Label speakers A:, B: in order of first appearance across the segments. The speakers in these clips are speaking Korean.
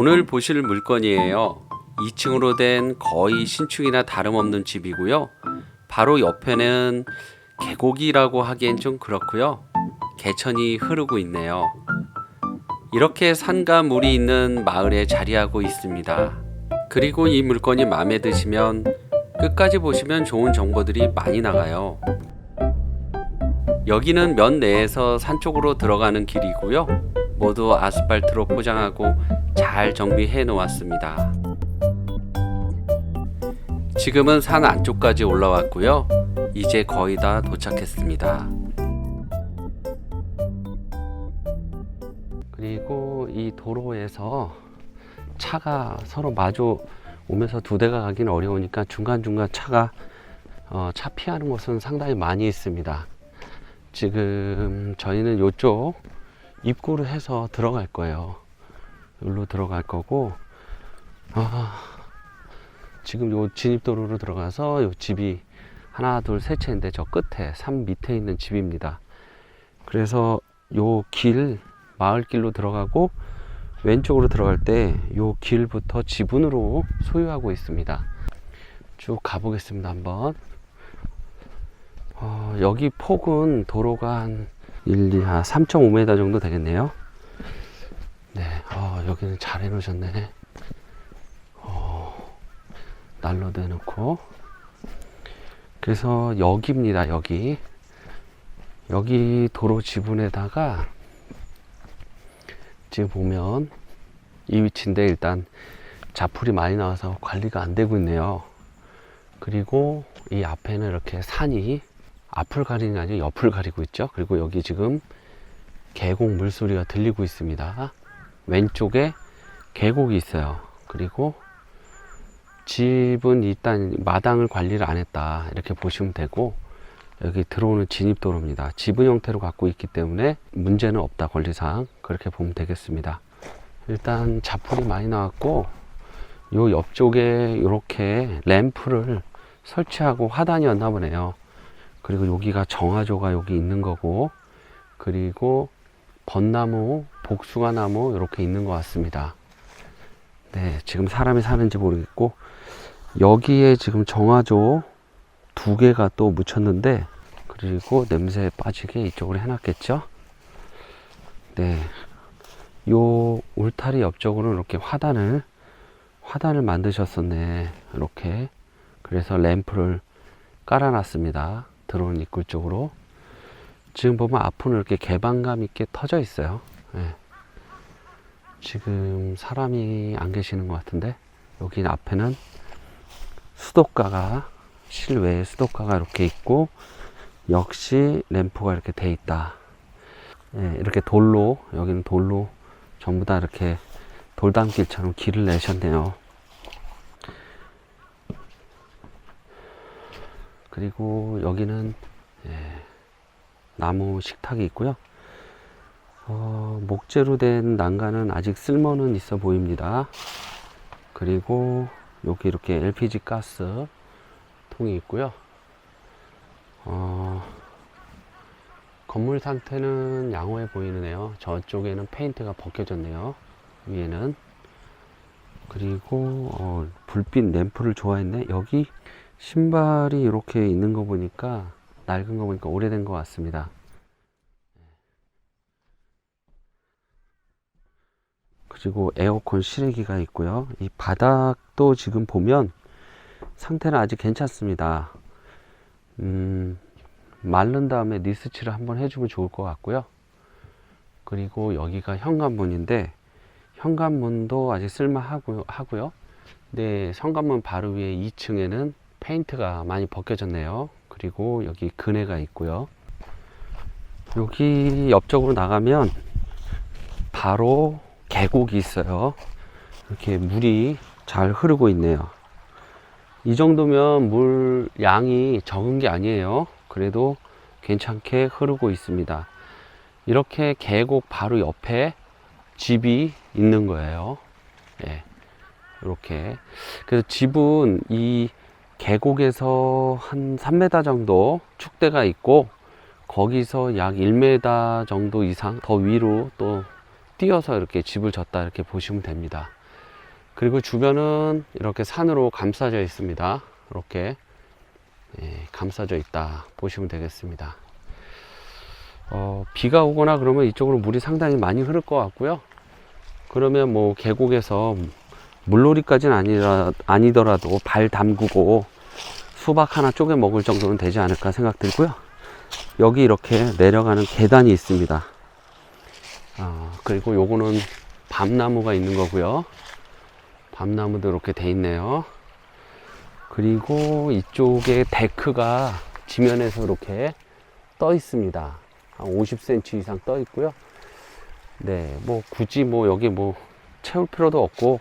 A: 오늘 보실 물건이에요. 2층으로 된 거의 신축이나 다름없는 집이고요. 바로 옆에는 계곡이라고 하기엔 좀 그렇고요. 개천이 흐르고 있네요. 이렇게 산과 물이 있는 마을에 자리하고 있습니다. 그리고 이 물건이 마음에 드시면 끝까지 보시면 좋은 정보들이 많이 나가요. 여기는 면 내에서 산 쪽으로 들어가는 길이고요. 모두 아스팔트로 포장하고 잘 정비해 놓았습니다. 지금은 산 안쪽까지 올라왔고요. 이제 거의 다 도착했습니다. 그리고 이 도로에서 차가 서로 마주 오면서 두 대가 가기는 어려우니까 중간중간 차가 어, 차 피하는 곳은 상당히 많이 있습니다. 지금 저희는 이쪽 입구를 해서 들어갈 거예요. 여기로 들어갈 거고, 아, 지금 요 진입도로로 들어가서 요 집이 하나, 둘, 셋 채인데 저 끝에, 산 밑에 있는 집입니다. 그래서 요 길, 마을길로 들어가고, 왼쪽으로 들어갈 때 요 길부터 지분으로 소유하고 있습니다. 쭉 가보겠습니다, 한번. 어, 여기 폭은 도로가 한 1, 2, 한 3.5m 정도 되겠네요. 네, 어, 여기는 잘 해놓으셨네. 어, 난로도 해놓고. 그래서 여기입니다, 여기. 여기 도로 지분에다가 지금 보면 이 위치인데 일단 자풀이 많이 나와서 관리가 안 되고 있네요. 그리고 이 앞에는 이렇게 산이 앞을 가리는 게 아니라 옆을 가리고 있죠. 그리고 여기 지금 계곡 물소리가 들리고 있습니다. 왼쪽에 계곡이 있어요. 그리고 집은 일단 마당을 관리를 안 했다. 이렇게 보시면 되고, 여기 들어오는 진입도로입니다. 지분 형태로 갖고 있기 때문에 문제는 없다. 권리상. 그렇게 보면 되겠습니다. 일단 자풀이 많이 나왔고, 요 옆쪽에 이렇게 램프를 설치하고 화단이었나 보네요. 그리고 여기가 정화조가 여기 있는 거고 그리고 벚나무, 복숭아나무 이렇게 있는 것 같습니다. 네, 지금 사람이 사는지 모르겠고 여기에 지금 정화조 두 개가 또 묻혔는데 그리고 냄새 빠지게 이쪽으로 해놨겠죠? 네, 요 울타리 옆쪽으로 이렇게 화단을 화단을 만드셨었네. 이렇게 그래서 램프를 깔아놨습니다. 들어오는 입구 쪽으로. 지금 보면 앞은 이렇게 개방감 있게 터져 있어요. 예. 지금 사람이 안 계시는 것 같은데 여기 앞에는 수도가가 실외에 수도가가 이렇게 있고 역시 램프가 이렇게 돼 있다. 예, 이렇게 돌로 여기는 돌로 전부 다 이렇게 돌담길처럼 길을 내셨네요 그리고 여기는 예, 나무 식탁이 있고요. 어, 목재로 된 난간은 아직 쓸모는 있어 보입니다. 그리고 여기 이렇게 LPG 가스 통이 있고요. 어, 건물 상태는 양호해 보이네요. 저쪽에는 페인트가 벗겨졌네요. 위에는 그리고 어, 불빛 램프를 좋아했네. 여기 신발이 이렇게 있는 거 보니까 낡은 거 보니까 오래된 것 같습니다. 그리고 에어컨 실외기가 있고요. 이 바닥도 지금 보면 상태는 아직 괜찮습니다. 음, 마른 다음에 니스칠을 한번 해주면 좋을 것 같고요. 그리고 여기가 현관문인데 현관문도 아직 쓸만하고요. 하고요. 네, 현관문 바로 위에 2층에는 페인트가 많이 벗겨졌네요. 그리고 여기 그네가 있고요. 여기 옆쪽으로 나가면 바로 계곡이 있어요. 이렇게 물이 잘 흐르고 있네요. 이 정도면 물 양이 적은 게 아니에요. 그래도 괜찮게 흐르고 있습니다. 이렇게 계곡 바로 옆에 집이 있는 거예요. 예. 이렇게. 그래서 집은 이 계곡에서 한 3m 정도 축대가 있고 거기서 약 1m 정도 이상 더 위로 또 뛰어서 이렇게 집을 졌다 이렇게 보시면 됩니다. 그리고 주변은 이렇게 산으로 감싸져 있습니다. 이렇게 예, 감싸져 있다 보시면 되겠습니다. 어, 비가 오거나 그러면 이쪽으로 물이 상당히 많이 흐를 것 같고요. 그러면 뭐 계곡에서 물놀이까지는 아니라, 아니더라도 발 담그고 수박 하나 쪼개 먹을 정도는 되지 않을까 생각 들고요. 여기 이렇게 내려가는 계단이 있습니다. 아, 그리고 요거는 밤나무가 있는 거고요. 밤나무도 이렇게 돼 있네요. 그리고 이쪽에 데크가 지면에서 이렇게 떠 있습니다. 한 50cm 이상 떠 있고요. 네, 뭐 굳이 뭐 여기 뭐 채울 필요도 없고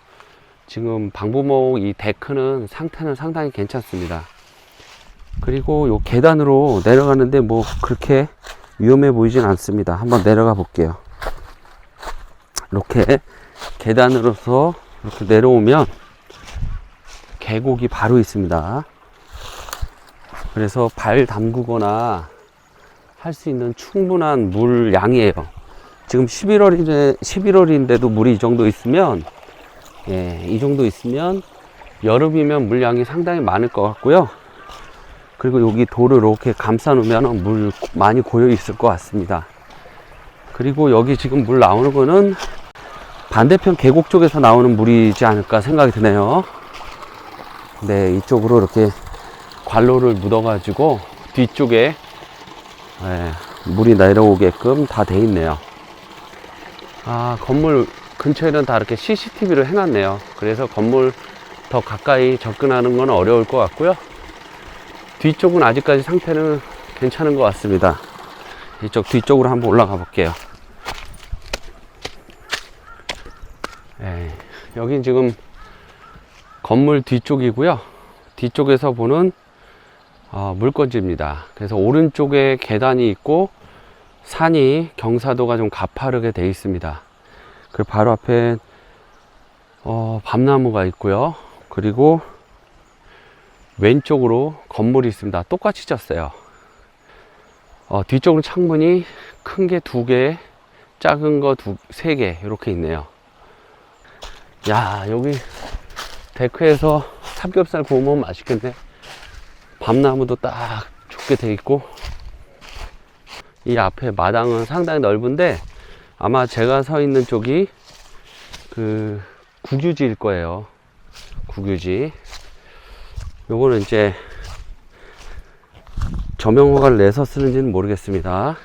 A: 지금 방부목 이 데크는 상태는 상당히 괜찮습니다. 그리고 요 계단으로 내려가는데 뭐 그렇게 위험해 보이진 않습니다. 한번 내려가 볼게요. 이렇게 계단으로서 이렇게 내려오면 계곡이 바로 있습니다. 그래서 발 담그거나 할 수 있는 충분한 물 양이에요. 지금 11월인데 11월인데도 물이 이 정도 있으면 예, 이 정도 있으면 여름이면 물량이 상당히 많을 것 같고요. 그리고 여기 돌을 이렇게 감싸 놓으면 물 많이 고여 있을 것 같습니다. 그리고 여기 지금 물 나오는 거는 반대편 계곡 쪽에서 나오는 물이지 않을까 생각이 드네요. 네, 이쪽으로 이렇게 관로를 묻어가지고 뒤쪽에 예, 물이 내려오게끔 다 돼 있네요. 아, 건물 근처에는 다 이렇게 CCTV를 해놨네요. 그래서 건물 더 가까이 접근하는 건 어려울 것 같고요. 뒤쪽은 아직까지 상태는 괜찮은 것 같습니다. 이쪽 뒤쪽으로 한번 올라가 볼게요. 예, 여긴 지금 건물 뒤쪽이고요. 뒤쪽에서 보는 어, 물건지입니다. 그래서 오른쪽에 계단이 있고 산이 경사도가 좀 가파르게 돼 있습니다. 그 바로 앞에 어, 밤나무가 있고요. 그리고 왼쪽으로 건물이 있습니다. 똑같이 졌어요. 어, 뒤쪽은 창문이 큰 게 두 개, 작은 거 두, 세 개, 이렇게 있네요. 야, 여기 데크에서 삼겹살 구워 먹으면 맛있겠네. 밤나무도 딱 좋게 돼 있고, 이 앞에 마당은 상당히 넓은데, 아마 제가 서 있는 쪽이 그 국유지일 거예요. 국유지. 요거는 이제 조명 허가를 내서 쓰는지는 모르겠습니다.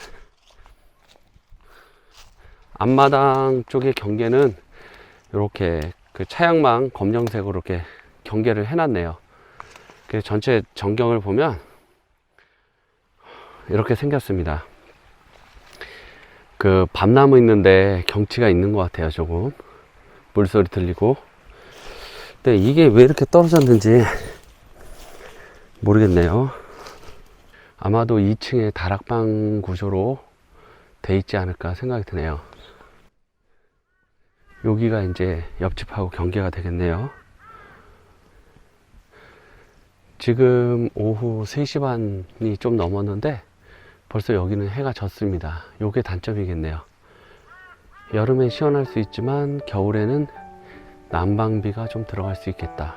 A: 앞마당 쪽의 경계는 이렇게 그 차양망 검정색으로 이렇게 경계를 해놨네요. 그 전체 전경을 보면 이렇게 생겼습니다. 그 밤나무 있는데 경치가 있는 것 같아요, 조금. 물소리 들리고. 근데 이게 왜 이렇게 떨어졌는지 모르겠네요. 아마도 2층에 다락방 구조로 돼 있지 않을까 생각이 드네요. 여기가 이제 옆집하고 경계가 되겠네요. 지금 오후 3시 반이 좀 넘었는데 벌써 여기는 해가 졌습니다. 요게 단점이겠네요. 여름엔 시원할 수 있지만 겨울에는 난방비가 좀 들어갈 수 있겠다.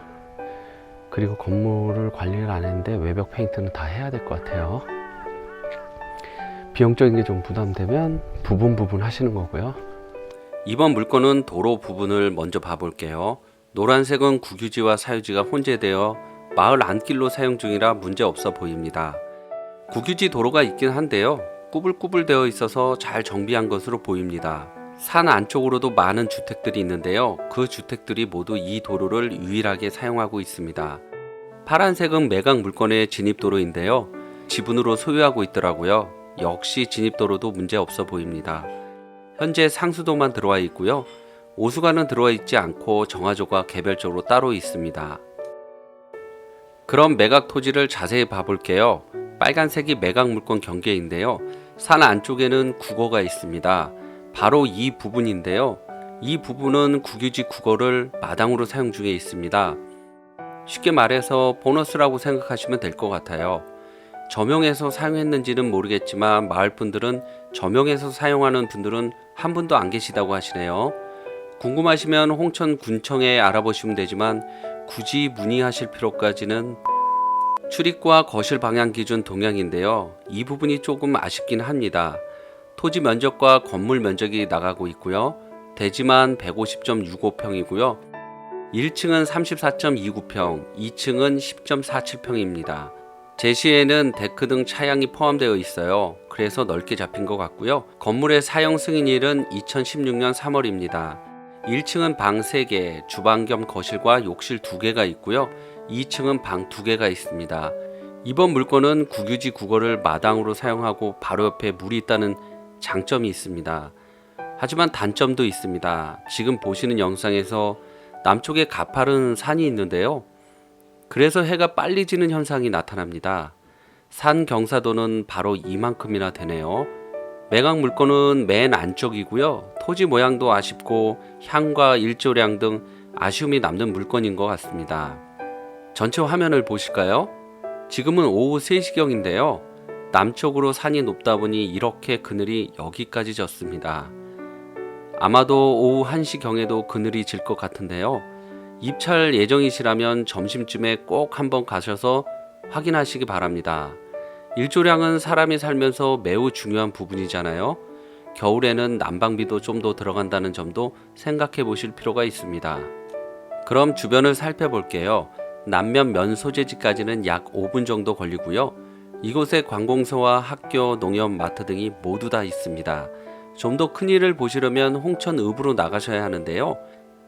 A: 그리고 건물을 관리를 안 했는데 외벽 페인트는 다 해야 될 것 같아요. 비용적인 게 좀 부담되면 부분 부분 하시는 거고요. 이번 물건은 도로 부분을 먼저 봐볼게요. 노란색은 국유지와 사유지가 혼재되어 마을 안길로 사용 중이라 문제 없어 보입니다. 국유지 도로가 있긴 한데요. 꾸불꾸불 되어 있어서 잘 정비한 것으로 보입니다. 산 안쪽으로도 많은 주택들이 있는데요. 그 주택들이 모두 이 도로를 유일하게 사용하고 있습니다. 파란색은 매각 물건의 진입도로인데요. 지분으로 소유하고 있더라고요. 역시 진입도로도 문제 없어 보입니다. 현재 상수도만 들어와 있고요. 오수관은 들어와 있지 않고 정화조가 개별적으로 따로 있습니다. 그럼 매각 토지를 자세히 봐볼게요. 빨간색이 매각 물건 경계인데요. 산 안쪽에는 국어가 있습니다. 바로 이 부분인데요. 이 부분은 국유지 국어를 마당으로 사용 중에 있습니다. 쉽게 말해서 보너스라고 생각하시면 될 것 같아요. 저명해서 사용했는지는 모르겠지만 마을 분들은 저명해서 사용하는 분들은 한 분도 안 계시다고 하시네요. 궁금하시면 홍천 군청에 알아보시면 되지만 굳이 문의하실 필요까지는 출입과 거실 방향 기준 동향인데요. 이 부분이 조금 아쉽긴 합니다. 토지 면적과 건물 면적이 나가고 있고요. 대지만 150.65평이고요. 1층은 34.29평, 2층은 10.47평입니다. 제시에는 데크 등 차양이 포함되어 있어요. 그래서 넓게 잡힌 것 같고요. 건물의 사용 승인일은 2016년 3월입니다. 1층은 방 3개, 주방 겸 거실과 욕실 2개가 있고요. 2층은 방 2개가 있습니다. 이번 물건은 국유지 국어를 마당으로 사용하고 바로 옆에 물이 있다는 장점이 있습니다. 하지만 단점도 있습니다. 지금 보시는 영상에서 남쪽에 가파른 산이 있는데요. 그래서 해가 빨리 지는 현상이 나타납니다. 산 경사도는 바로 이만큼이나 되네요. 매각 물건은 맨 안쪽이고요. 토지 모양도 아쉽고 향과 일조량 등 아쉬움이 남는 물건인 것 같습니다. 전체 화면을 보실까요? 지금은 오후 3시경인데요. 남쪽으로 산이 높다 보니 이렇게 그늘이 여기까지 졌습니다. 아마도 오후 1시경에도 그늘이 질 것 같은데요. 입찰 예정이시라면 점심쯤에 꼭 한번 가셔서 확인하시기 바랍니다. 일조량은 사람이 살면서 매우 중요한 부분이잖아요. 겨울에는 난방비도 좀 더 들어간다는 점도 생각해 보실 필요가 있습니다. 그럼 주변을 살펴볼게요. 남면 면 소재지까지는 약 5분 정도 걸리고요. 이곳에 관공서와 학교, 농협, 마트 등이 모두 다 있습니다. 좀 더 큰 일을 보시려면 홍천읍으로 나가셔야 하는데요.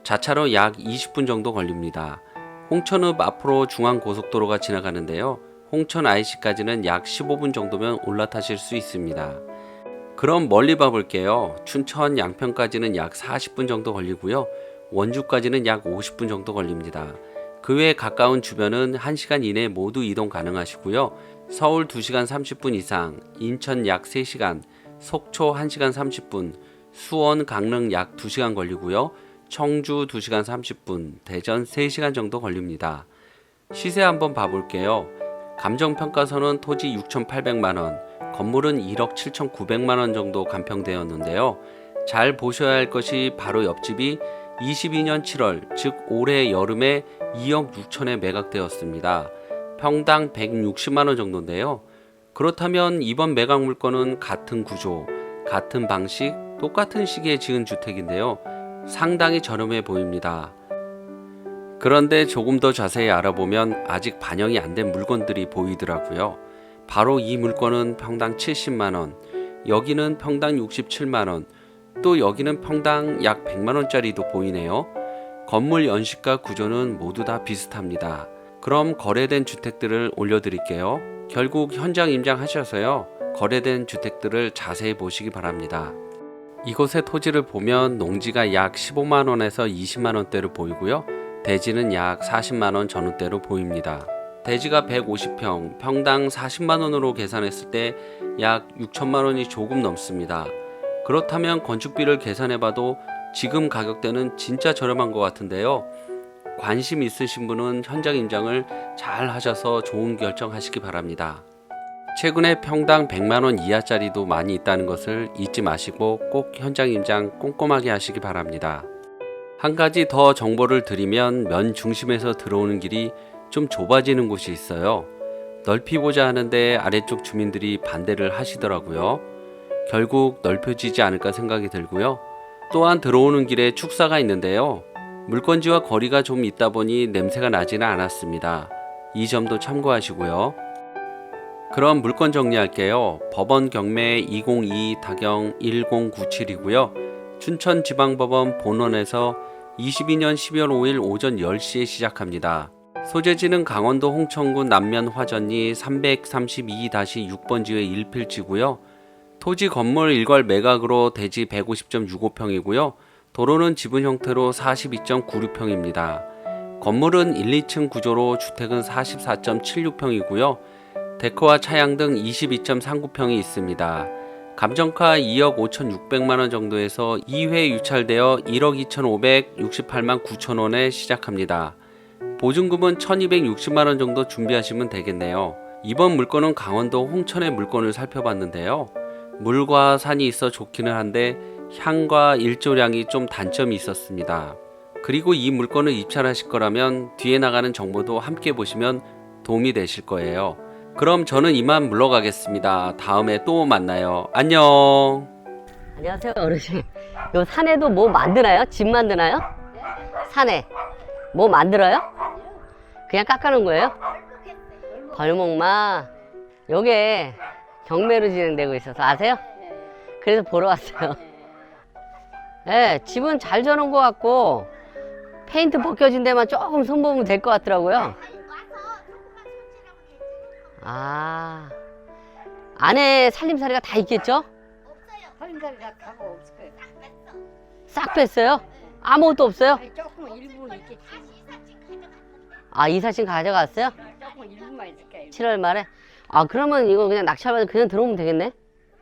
A: 자차로 약 20분 정도 걸립니다. 홍천읍 앞으로 중앙고속도로가 지나가는데요. 홍천 IC까지는 약 15분 정도면 올라타실 수 있습니다. 그럼 멀리 봐볼게요. 춘천 양평까지는 약 40분 정도 걸리고요. 원주까지는 약 50분 정도 걸립니다. 그 외에 가까운 주변은 1시간 이내 모두 이동 가능하시고요. 서울 2시간 30분 이상, 인천 약 3시간, 속초 1시간 30분, 수원, 강릉 약 2시간 걸리고요. 청주 2시간 30분, 대전 3시간 정도 걸립니다. 시세 한번 봐볼게요. 감정평가서는 토지 6,800만원, 건물은 1억 7,900만원 정도 감평되었는데요. 잘 보셔야 할 것이 바로 옆집이 22년 7월, 즉 올해 여름에 2억 6천에 매각되었습니다. 평당 160만원 정도인데요. 그렇다면 이번 매각 물건은 같은 구조, 같은 방식, 똑같은 시기에 지은 주택인데요. 상당히 저렴해 보입니다. 그런데 조금 더 자세히 알아보면 아직 반영이 안 된 물건들이 보이더라고요. 바로 이 물건은 평당 70만원, 여기는 평당 67만원, 또 여기는 평당 약 100만원짜리도 보이네요. 건물 연식과 구조는 모두 다 비슷합니다. 그럼 거래된 주택들을 올려드릴게요. 결국 현장 임장하셔서요. 거래된 주택들을 자세히 보시기 바랍니다. 이곳의 토지를 보면 농지가 약 15만원에서 20만원대로 보이고요. 대지는 약 40만원 전후대로 보입니다. 대지가 150평, 평당 40만원으로 계산했을 때 약 6천만원이 조금 넘습니다. 그렇다면 건축비를 계산해봐도 지금 가격대는 진짜 저렴한 것 같은데요. 관심 있으신 분은 현장 임장을 잘 하셔서 좋은 결정하시기 바랍니다. 최근에 평당 100만원 이하짜리도 많이 있다는 것을 잊지 마시고 꼭 현장 임장 꼼꼼하게 하시기 바랍니다. 한 가지 더 정보를 드리면 면 중심에서 들어오는 길이 좀 좁아지는 곳이 있어요. 넓히고자 하는데 아래쪽 주민들이 반대를 하시더라고요. 결국 넓혀지지 않을까 생각이 들고요. 또한 들어오는 길에 축사가 있는데요. 물건지와 거리가 좀 있다 보니 냄새가 나지는 않았습니다. 이 점도 참고하시고요. 그럼 물건 정리할게요. 법원 경매 202 타경 1097이고요. 춘천지방법원 본원에서 22년 12월 5일 오전 10시에 시작합니다. 소재지는 강원도 홍천군 남면 화전리 332-6번지의 1필지고요. 토지 건물 일괄 매각으로 대지 150.65평이고요. 도로는 지분 형태로 42.96평입니다. 건물은 1, 2층 구조로 주택은 44.76평이고요. 데크와 차양 등 22.39평이 있습니다. 감정가 2억 5,600만 원 정도에서 2회 유찰되어 1억 2,568만 9천 원에 시작합니다. 보증금은 1,260만 원 정도 준비하시면 되겠네요. 이번 물건은 강원도 홍천의 물건을 살펴봤는데요. 물과 산이 있어 좋기는 한데 향과 일조량이 좀 단점이 있었습니다. 그리고 이 물건을 입찰하실 거라면 뒤에 나가는 정보도 함께 보시면 도움이 되실 거예요. 그럼 저는 이만 물러가겠습니다. 다음에 또 만나요. 안녕.
B: 안녕하세요 어르신. 요 산에도 뭐 만드나요? 집 만드나요? 산에 뭐 만들어요? 그냥 깎아놓은 거예요? 벌목마 요게 경매로 진행되고 있어서 아세요? 그래서 보러 왔어요. 예, 집은 잘 져놓은 것 같고 페인트 벗겨진 데만 조금 손보면 될 것 같더라고요. 아 안에 살림살이가 다 있겠죠?
C: 살림살이 다 가고 없어요.
B: 싹 뺐어요? 아무것도 없어요?
C: 아니, 조금 일부 있겠지.
B: 아 이사신 가져갔어요?
C: 조금 일부만 있을게요.
B: 7월 말에? 아 그러면 이거 그냥 낙찰받아 그냥 들어오면 되겠네?